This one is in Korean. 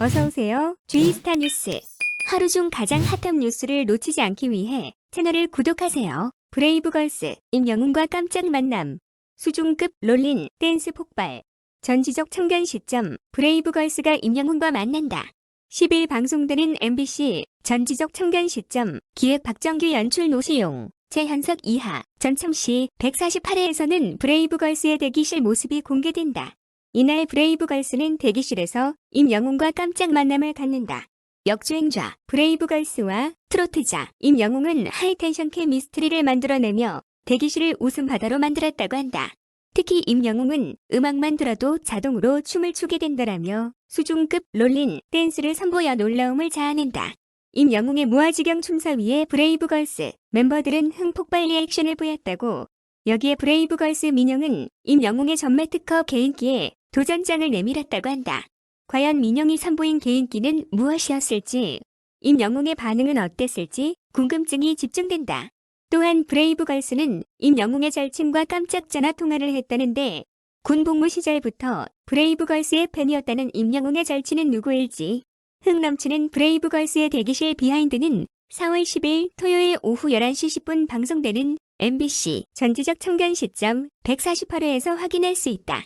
어서오세요. 주이스타 뉴스. 하루 중 가장 핫한 뉴스를 놓치지 않기 위해 채널을 구독하세요. 브레이브걸스, 임영웅과 깜짝 만남. 수중급 롤린, 댄스 폭발. 전지적 청견 시점, 브레이브걸스가 임영웅과 만난다. 10일 방송되는 MBC 전지적 청견 시점, 기획 박정규 연출 노시용, 최현석 이하, 전참시 148회에서는 브레이브걸스의 대기실 모습이 공개된다. 이날 브레이브 걸스는 대기실에서 임영웅과 깜짝 만남을 갖는다. 역주행자 브레이브 걸스와 트로트자 임영웅은 하이텐션 케미스트리를 만들어내며 대기실을 웃음 바다로 만들었다고 한다. 특히 임영웅은 음악만 들어도 자동으로 춤을 추게 된다라며 수중급 롤린 댄스를 선보여 놀라움을 자아낸다. 임영웅의 무아지경 춤사위에 브레이브걸스 멤버들은 흥폭발 리액션을 보였다고 여기에 브레이브걸스 민영은 임영웅의 전매 특허 개인기에 도전장을 내밀었다고 한다. 과연 민영이 선보인 개인기는 무엇이었을지, 임영웅의 반응은 어땠을지 궁금증이 집중된다. 또한 브레이브 걸스는 임영웅의 절친과 깜짝 전화 통화를 했다는데 군 복무 시절부터 브레이브 걸스의 팬이었다는 임영웅의 절친은 누구일지 흥 넘치는 브레이브 걸스의 대기실 비하인드는 4월 10일 토요일 오후 11시 10분 방송되는 MBC 전지적 청견 시점 148회에서 확인할 수 있다.